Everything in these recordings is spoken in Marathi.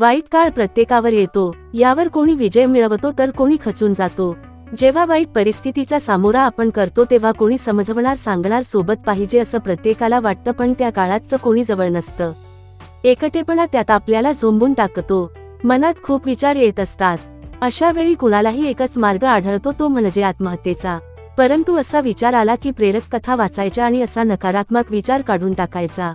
वाईट काळ प्रत्येकावर येतो. यावर कोणी विजय मिळवतो तर कोणी खचून जातो. जेव्हा वाईट परिस्थितीचा सामोरा आपण करतो तेव्हा कोणी समजवणार सांगणार सोबत पाहिजे असं प्रत्येकाला वाटतं पण त्या काळातच कोणी जवळ नसतं. एकटेपणा त्यात आपल्याला झोंबून टाकतो. मनात खूप विचार येत असतात. अशा वेळी कुणालाही एकच मार्ग आढळतो तो म्हणजे आत्महत्येचा. परंतु असा विचार आला की प्रेरक कथा वाचायच्या आणि असा नकारात्मक विचार काढून टाकायचा.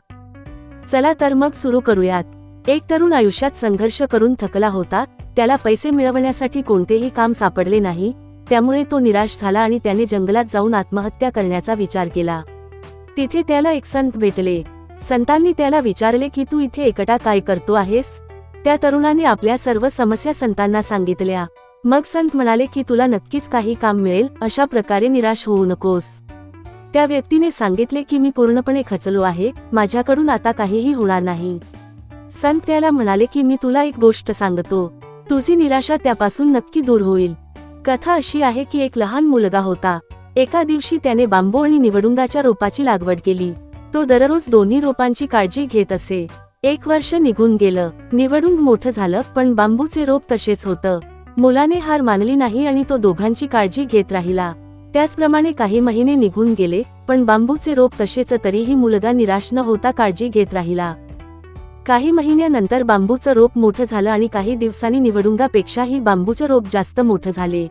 चला तर मग सुरू करूयात. एक तरुण आयुष्यात संघर्ष करून थकला होता त्याला पैसे मिळवण्यासाठी कोणतेही काम सापडले नाही त्यामुळे तो निराश झाला आणि त्याने जंगलात जाऊन आत्महत्या करण्याचा विचार केला. तिथे त्याला एक संत भेटले. संतांनी त्याला विचारले की तू इथे एकटा काय करतो आहेस? त्या तरुणाने आपल्या सर्व समस्या संतांना सांगितल्या. मग संत म्हणाले की तुला नक्कीच काही काम मिळेल अशा प्रकारे निराश होऊ नकोस. त्या व्यक्तीने सांगितले की मी पूर्णपणे खचलो आहे माझ्याकडून आता काहीही होणार नाही. संत त्याला म्हणाले की मी तुला एक गोष्ट सांगतो. तुझी निराशा त्यापासून नक्की दूर होईल. कथा अशी आहे की एक लहान मुलगा होता. एका दिवशी त्याने बांबू आणि निवडुंगाच्या रोपाची लागवड केली. तो दररोज दोन्ही रोपांची काळजी घेत असे. एक वर्ष निघून गेलं. निवडुंग मोठं झालं पण बांबूचे रोप तसेच होतं. मुलाने हार मानली नाही आणि तो दोघांची काळजी घेत राहिला. त्याचप्रमाणे काही महिने निघून गेले पण बांबूचे रोप तसेच तरीही मुलगा निराश न होता काळजी घेत राहिला. काही महिन्यानंतर बांबूचं रोप मोठं झालं आणि काही दिवसांनी निवडुंगापेक्षाही बांबूचं रोप जास्त मोठं झाले.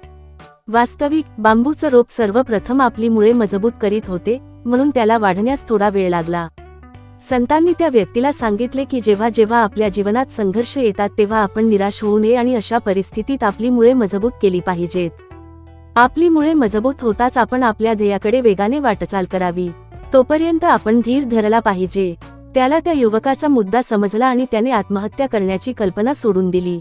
वास्तविक बांबूचं रोप सर्वप्रथम आपली मुळे मजबूत करीत होते म्हणून त्याला वाढण्यास थोडा वेळ लागला. संतांनी त्या व्यक्तीला सांगितले की जेव्हा जेव्हा आपल्या जीवनात संघर्ष येतात तेव्हा आपण निराश होऊ नये आणि अशा परिस्थितीत आपली मुळे मजबूत केली पाहिजेत. आपली मुळे मजबूत होताच आपण आपल्या ध्येयाकडे वेगाने वाटचाल करावी. तोपर्यंत आपण धीर धरला पाहिजे. त्याला त्या युवकाचा मुद्दा समजला आणि त्याने आत्महत्या करण्याची कल्पना सोडून दिली.